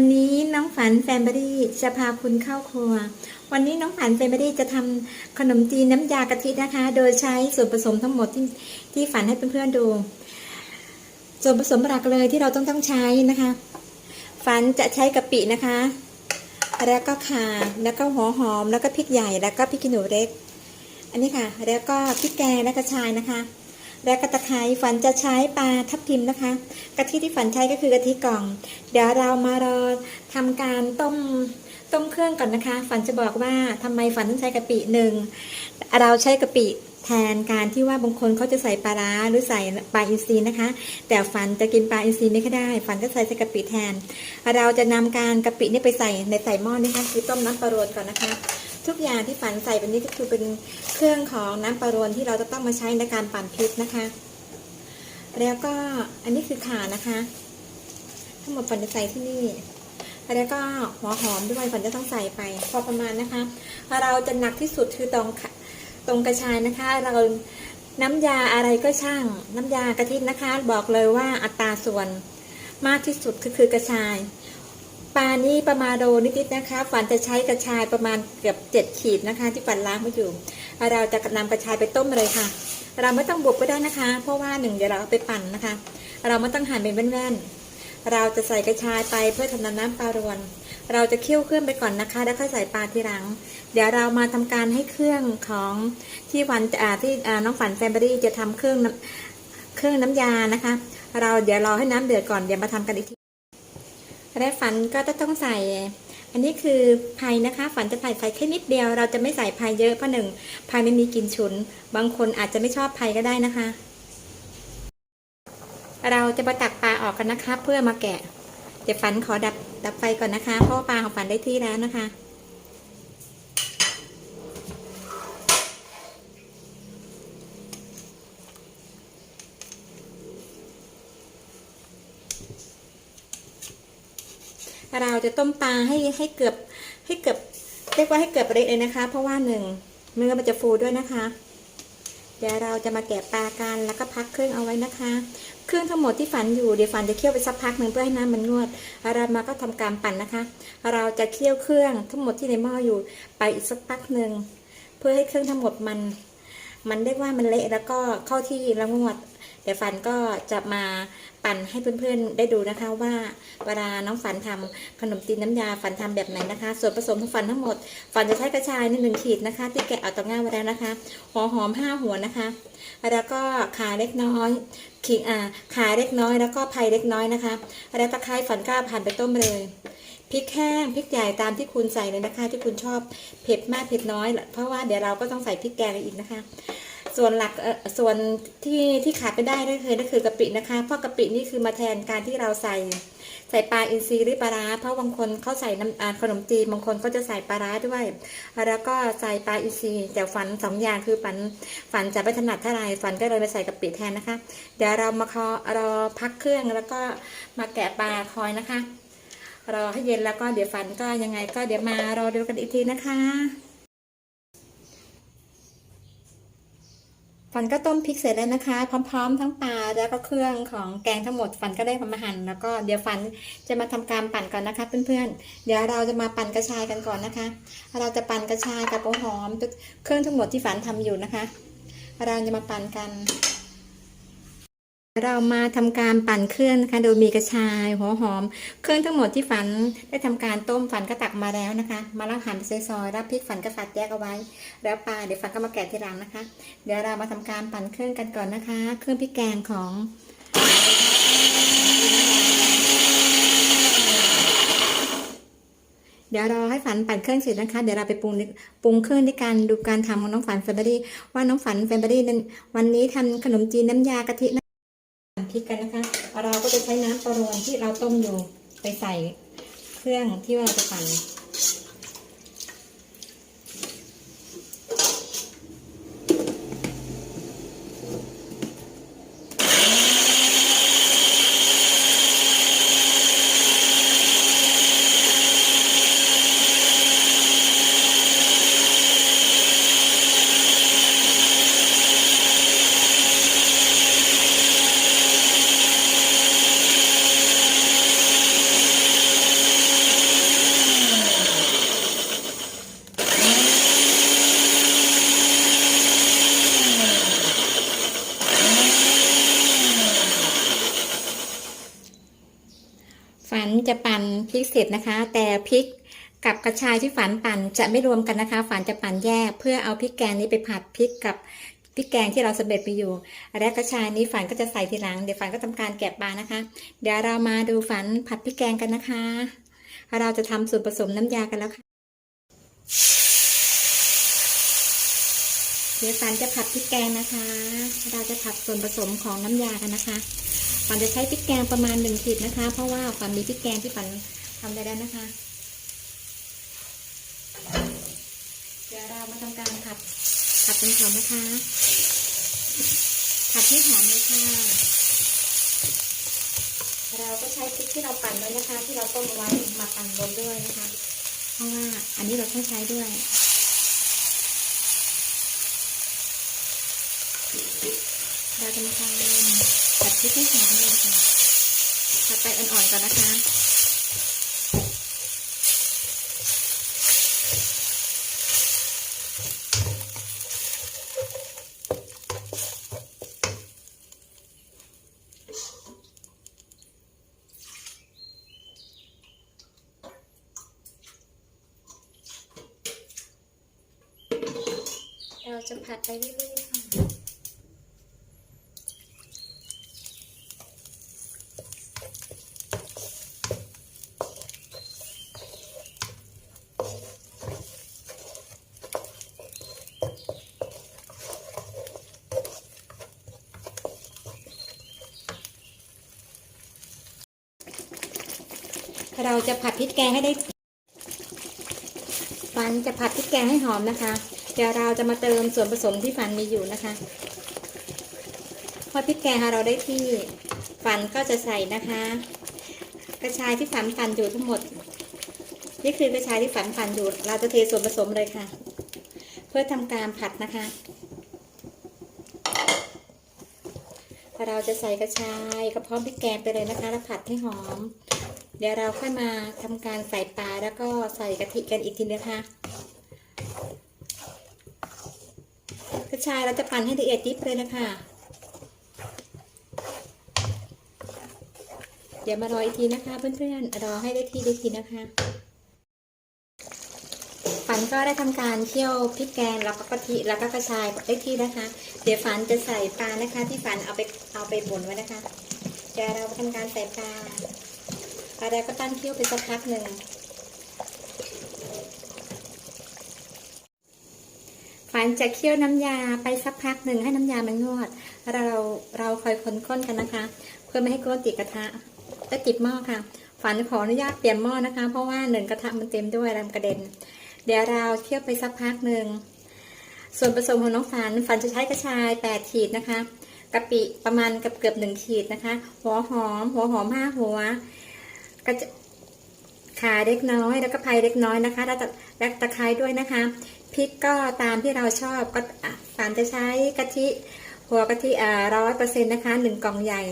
วันนี้น้องฝันแฟนบอรี่จะพาคุณเข้าครัว วันนี้น้องฝันแฟนบอรี่จะทำขนมจีนน้ำยากะทินะคะ โดยใช้ส่วนผสมทั้งหมดที่ที่ฝันให้เพื่อนๆดู ส่วนผสมหลักเลยที่เราต้องต้องใช้นะคะ ฝันจะใช้กะปินะคะ แล้วก็ข่าแล้วก็หัวหอม แล้วก็พริกใหญ่ แล้วก็พริกขี้หนูเล็ก อันนี้ค่ะ แล้วก็พริกแกงและกระชายนะคะ และกระตะไคร้ฝันจะใช้ปลาทับทิมนะคะกะทิที่ฝันใช้ก็คือกะทิกล่อง เดี๋ยวเรามารอทำการต้มต้มเครื่องก่อนนะคะ ฝันจะบอกว่าทำไมฝันต้องใช้กะปิหนึ่งเราใช้กะปิแทนการที่ว่าบางคนเขาจะใส่ปลาร้าหรือใส่ปลาอินทรีนะคะ แต่ฝันจะกินปลาอินทรีไม่ค่ได้ ฝันก็ใส่ใส่กะปิแทน เราจะนำการกะปินี่ไปใส่ในใส่หม้อนี่ค่ะคือต้มน้ำปลาโรนก่อนนะคะ ทุกอย่างที่ฝันใส่เป็นนี้ก็คือเป็นเครื่องของน้ำปลาโรนที่เราจะต้องมาใช้ในการปั่นพริกนะคะ แล้วก็อันนี้คือข่านะคะ ทั้งหมดฝันจะใส่ที่นี่แล้วก็หัวหอมด้วยฝันจะต้องใส่ไป พอประมาณนะคะ เราจะหนักที่สุดคือตรงตรงกระชายนะคะ เราน้ำยาอะไรก็ช่าง น้ำยากะทินะคะ บอกเลยว่าอัตราส่วนมากที่สุดคือคือกระชาย ปลานี่ประมาณโดนิดๆนะคะฝันจะใช้กระชายประมาณเกือบเจ็ดขีดนะคะ ที่ฝันล้างไว้อยู่ เราจะนำกระชายไปต้มเลยค่ะ เราไม่ต้องบุบก็ได้นะคะ เพราะว่าหนึ่งเดี๋ยวเราเอาไปปั่นนะคะ เราไม่ต้องหั่นเป็นแว่นๆเราจะใส่กระชายไปเพื่อทำน้ำปลารวน เราจะเคี่ยวเครื่องไปก่อนนะคะ แล้วค่อยใส่ปลาทีหลัง เดี๋ยวเรามาทำการให้เครื่องของที่วันที่น้องฝันแฟมเบอรี่จะทำเครื่องเครื่องน้ำยานะคะ เราเดี๋ยวรอให้น้ำเดือดก่อนเดี๋ยวมาทำกันอีกที และฝันก็จะต้องใส่ อันนี้คือไผ่นะคะ ฝันจะใส่ไผ่แค่นิดเดียว เราจะไม่ใส่ไผ่เยอะเพราะหนึ่งไผ่ไม่มีกลิ่นฉุน บางคนอาจจะไม่ชอบไผ่ก็ได้นะคะ เราจะมาตักปลาออกกันนะคะ เพื่อมาแกะ เดี๋ยวฝันขอดับดับไฟก่อนนะคะ เพราะปลาของฝันได้ที่แล้วนะคะ เราจะต้มปลาให้ให้เกือบให้เกือบเรียกว่าให้เกือบเละเลยนะคะ เพราะว่าหนึ่งเนื้อมันจะฟูด้วยนะคะ เดี๋ยวเราจะมาแกะปลากันแล้วก็พักเครื่องเอาไว้นะคะ เครื่องทั้งหมดที่ฝันอยู่เดี๋ยวฝันจะเคี่ยวไปสักพักหนึ่งเพื่อให้น้ำมันนวดเรามาก็ทำการปั่นนะคะ เราจะเคี่ยวเครื่องทั้งหมดที่ในหม้ออยู่ไปอีกสักพักหนึ่งเพื่อให้เครื่องทั้งหมดมัน มันเรียกว่ามันเละแล้วก็เข้าที่แล้วงวด ดี๋ยวฝันก็จะมาปั่นให้เพื่อนๆได้ดูนะคะว่าเวลาน้องฝันทำขนมจีนน้ำยาฝันทำแบบไหนนะคะ ส่วนผสมของฝันทั้งหมดฝันจะใช้กระชายในหนึ่งขีดนะคะ ที่แกะเอาตะง่าไว้แล้วนะคะหัวหอมห้าหัวนะคะ แล้วก็ขาเล็กน้อยขิงอ่าขาเล็กน้อยแล้วก็ไผ่เล็กน้อยนะคะ แล้วตะไคร้ฝันก็ผ่านไปต้มเลยพริกแห้งพริกใหญ่ตามที่คุณใส่เลยนะคะ ที่คุณชอบเผ็ดมากเผ็ดน้อย เพราะว่าเดี๋ยวเราก็ต้องใส่พริกแกงอีกนะคะ ส่วนหลักส่วนที่ที่ขาดไม่ได้ก็คือนั่นคือกะปินะคะ เพราะกะปินี่คือมาแทนการที่เราใส่ ใส่ปลาอินทรีหรือปลาร้าเพราะบางคนเขาใส่น้ำขนมจีนบางคนก็จะใส่ปลาร้าด้วย แล้วก็ใส่ปลาอินทรีย์แต่ฝันสองอย่างคือฝันฝันจะไม่ถนัดเท่าไรฝันก็เลยมาใส่กะปิแทนนะคะ เดี๋ยวเรามาคอรอพักเครื่องแล้วก็มาแกะปลาคอยนะคะรอให้เย็นแล้วก็เดี๋ยวฝันก็ยังไงก็เดี๋ยวมารอดูกันอีกทีนะคะ ฟันก็ต้มพริกเสร็จแล้วนะคะ พร้อม ๆ ทั้งปลาแล้วก็เครื่องของแกงทั้งหมดฟันก็ได้ทำมาหั่นแล้วก็เดี๋ยวฟันจะมาทำการปั่นก่อนนะคะ เพื่อนๆ เดี๋ยวเราจะมาปั่นกระชายกันก่อนนะคะ เราจะปั่นกระชายกับหัวหอมเครื่องทั้งหมดที่ฝันทำอยู่นะคะ เราจะมาปั่นกัน เรามาทำการปั่นเครื่องนะคะ โดยมีกระชายหัวหอม เครื่องทั้งหมดที่ฝันได้ทำการต้มฝันก็ตักมาแล้วนะคะ มาแล้วหั่นซอยๆแล้วพริกฝันก็ฝัดแยกเอาไว้ แล้วปลาเดี๋ยวฝันก็มาแกะทีหลังนะคะ เดี๋ยวเรามาทำการปั่นเครื่องกันก่อนนะคะ เครื่องพริกแกงของเดี๋ยวรอให้ฝันปั่นเครื่องเสร็จนะคะ เดี๋ยวเราไปปรุงปรุงเครื่องด้วยการดูการทำของน้องฝันแฟมเบอรี่ว่าน้องฝันแฟมเบอรี่นั้นวันนี้ทำขนมจีนน้ำยากะทินะ พริกกันนะคะ เราก็จะใช้น้ำปลาโรวนที่เราต้มอยู่ไปใส่เครื่องที่ว่าจะปั่น เจะปั่นพริก เสร็จนะคะ แต่พริกกับกระชายที่ฝันปั่นจะไม่รวมกันนะคะ ฝันจะปั่นแยก เพื่อเอาพริกแกงนี้ไปผัดพริกกับพริกแกงที่เราสำเร็จไปอยู่ และกระชายนี้ฝันก็จะใส่ทีหลัง เดี๋ยวฝันก็ทำการแกะปลานะคะ เดี๋ยวเรามาดูฝันผัดพริกแกงกันนะคะ เราจะทำส่วนผสมน้ำยากันแล้วค่ะ เดี๋ยวฝันจะผัดพริกแกงนะคะ เราจะผัดส่วนผสมของน้ำยากันนะคะฝันจะใช้พริกแกงประมาณหนึ่งขีดนะคะ เพราะว่าฝันมีพริกแกงที่ฝัน ทำได้แล้วนะคะ เดี๋ยวเรามาทำการผัดผัดเป็นหอมนะคะ ผัดให้หอมเลยค่ะ เราก็ใช้พริกที่เราปั่นไว้นะคะ ที่เราต้มเอาไว้มาปั่นรวมด้วยนะคะ เพราะว่าอันนี้เราต้องใช้ด้วยเราจะมาทำผัดพริกให้หอมเลยค่ะผัดไปอ่อนๆก่อนนะคะ เราจะผัดไปเรื่อยๆค่ะเราจะผัดพริกแกงให้ได้ฟันจะผัดพริกแกงให้หอมนะคะ เดี๋ยวเราจะมาเติมส่วนผสมที่ฟันมีอยู่นะคะพอพริกแกงค่ะเราได้ที่ฟันก็จะใส่นะคะ กระชายที่ฝันฟันอยู่ทั้งหมด นี่คือกระชายที่ฝันฟันอยู่ เราจะเทส่วนผสมเลยค่ะ เพื่อทำการผัดนะคะเราจะใส่กระชายกับพร้อมพริกแกงไปเลยนะคะ แล้วผัดให้หอม เดี๋ยวเราค่อยมาทำการใส่ปลาแล้วก็ใส่กะทิกันอีกทีนะคะ ระชายเราจะปั่นให้ละเอียดยิบเลยนะคะ เดี๋ยวมารออีกทีนะคะเพื่อนๆรอให้ได้ที่ได้ทีนะคะ ฝันก็ได้ทำการเคี่ยวพริกแกงแล้วก็กะทิแล้วก็กระชายได้ที่นะคะ เดี๋ยวฝันจะใส่ปลานะคะ ที่ฝันเอาไปเอาไปบดไว้นะคะเดี๋ยวเราทำการใส่ปลาปลาแดงก็ตั้งเคี่ยวไปสักพักหนึ่ง ฝันจะเคี่ยวน้ำยาไปสักพักหนึ่งให้น้ำยามันงวด เราเราคอยคนค้นกันนะคะ เพื่อไม่ให้ก้นติดกระทะและติดหม้อค่ะ ฝันขออนุญาตเปลี่ยนหม้อนะคะ เพราะว่าหนึ่งกระทะมันเต็มด้วยรงกระเด็น เดี๋ยวเราเคี่ยวไปสักพักหนึ่งส่วนผสมของน้องฝันฝันจะใช้กระชายแปดขีดนะคะกะปิประมาณกับเกือบหนึ่งขีดนะคะ หัวหอม หัวหอมห้าหัวกระขาเล็กน้อย แล้วก็ไผ่เล็กน้อยนะคะ แล้วตะและตะไคร้ด้วยนะคะ พริกก็ตามที่เราชอบก็อะฝานจะใช้กะทิหัวกะทิอ่าร้อยเปอร์เซ็นต์นะคะหนึ่งกล่องใหญ่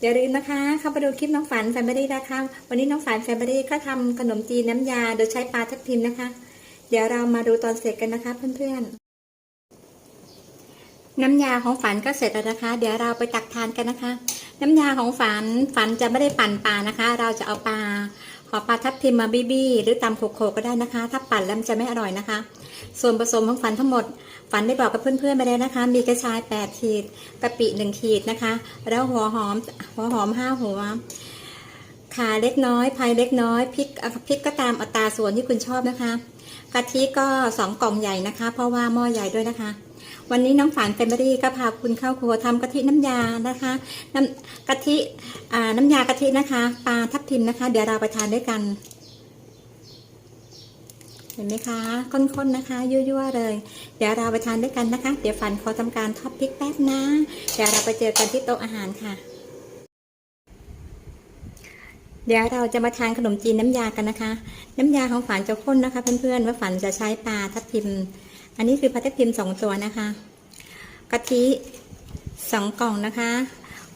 อย่าลืมนะคะ เข้าไปดูคลิปน้องฝันแฟมิลี่นะคะ วันนี้น้องฝันแฟมิลี่ก็ทำขนมจีนน้ำยาโดยใช้ปลาทับทิมนะคะ เดี๋ยวเรามาดูตอนเสร็จกันนะคะเพื่อนๆ น้ำยาของฝันก็เสร็จแล้วนะคะ เดี๋ยวเราไปตักทานกันนะคะ น้ำยาของฝันฝันจะไม่ได้ปั่นปลานะคะ เราจะเอาปลา ขอปลาทับทิมมาบี้บี้หรือตำโขกๆก็ได้นะคะ ถ้าปั่นแล้วมันจะไม่อร่อยนะคะ ส่วนผสมของฝันทั้งหมด ฝันได้บอกกับเพื่อนๆไปแล้วนะคะ มีกระชาย 8 ขีดกะปิ 1 ขีดนะคะ แล้วหัวหอมหัวหอม 5 หัวขาเล็กน้อยพายเล็กน้อยพริกพริกก็ตามอัตราส่วนที่คุณชอบนะคะกะทิก็สองกล่องใหญ่นะคะ เพราะว่าหม้อใหญ่ด้วยนะคะ วันนี้น้องฝันเฟมเบอรี่ก็พาคุณเข้าครัวทำกะทิน้ำยานะคะน้ำกะทิน้ำยากะทินะคะปลาทับทิมนะคะ เดี๋ยวเราไปทานด้วยกัน เห็นไหมคะข้นๆนะคะยั่วๆเลย เดี๋ยวเราไปทานด้วยกันนะคะ เดี๋ยวฝันขอทำการทอดพริกแป๊บนะ เดี๋ยวเราไปเจอกันที่โต๊ะอาหารค่ะ เดี๋ยวเราจะมาทานขนมจีนน้ำยากันนะคะ น้ำยาของฝันจะข้นนะคะ เพื่อนๆว่าฝันจะใช้ปลาทับทิม อันนี้คือปลาทับทิมสองตัวนะคะกะทิสองกล่องนะคะ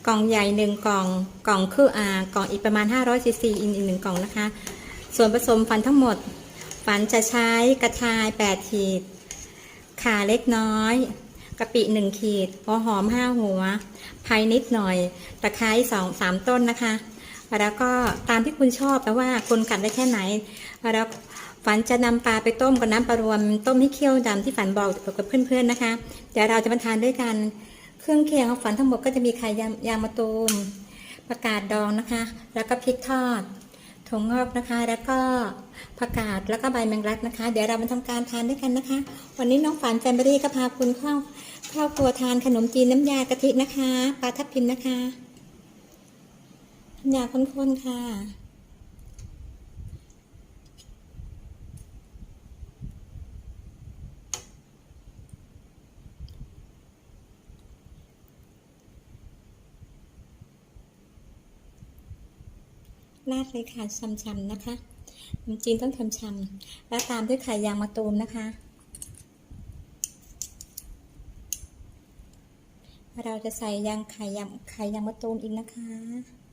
กล่องใหญ่หนึ่งกล่องกล่องคืออ่ากล่องอีกประมาณ 500ซีซีอีกหนึ่งกล่องนะคะ ส่วนผสมฝันทั้งหมด ฝันจะใช้กระชาย 8 ขีดข่าเล็กน้อยกะปิ1ขีดหัวหอม5หัวไผ่นิดหน่อย ตะไคร้สองสามต้นนะคะ แล้วก็ตามที่คุณชอบแปลว่าคนกัดได้แค่ไหน แล้ว ฝันจะนำปลาไปต้มกับน้ำปลารวม ต้มให้เคี่ยวดำที่ฝันบอกกับเพื่อนๆนะคะ เดี๋ยวเราจะมาทานด้วยกัน เครื่องเคียงของฝันทั้งหมดก็จะมีไข่ยายางมะตูมผักกาดดองนะคะ แล้วก็พริกทอดถั่วงอกนะคะ แล้วก็ผักกาดแล้วก็ใบแมงลักนะคะ เดี๋ยวเรามาทำการทานด้วยกันนะคะ วันนี้น้องฝันแฟนเบอรี่ก็พาคุณเข้าเข้าครัวทานขนมจีนน้ำยากะทินะคะ ปลาทับทิมนะคะน้ำยาข้นๆค่ะ ราดเลยค่ะชำๆนะคะขนมจีนต้องชำๆแล้วตามด้วยไข่ยางมะตูมนะคะ เราจะใส่ยางไข่ยางไข่ยางมะตูมอีกนะคะ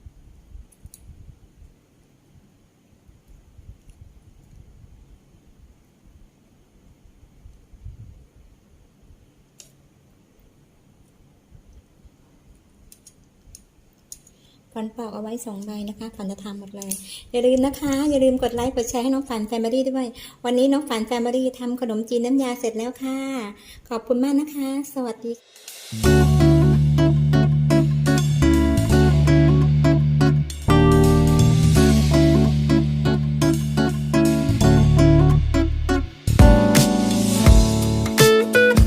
ฝันปอกเอาไว้สองใบนะคะฝันจะทำหมดเลย อย่าลืมนะคะ อย่าลืมกดไลค์กดแชร์ให้น้องฝันแฟมิลี่ด้วย วันนี้น้องฝันแฟมิลี่ทำขนมจีนน้ำยาเสร็จแล้วค่ะ ขอบคุณมากนะคะ สวัสดี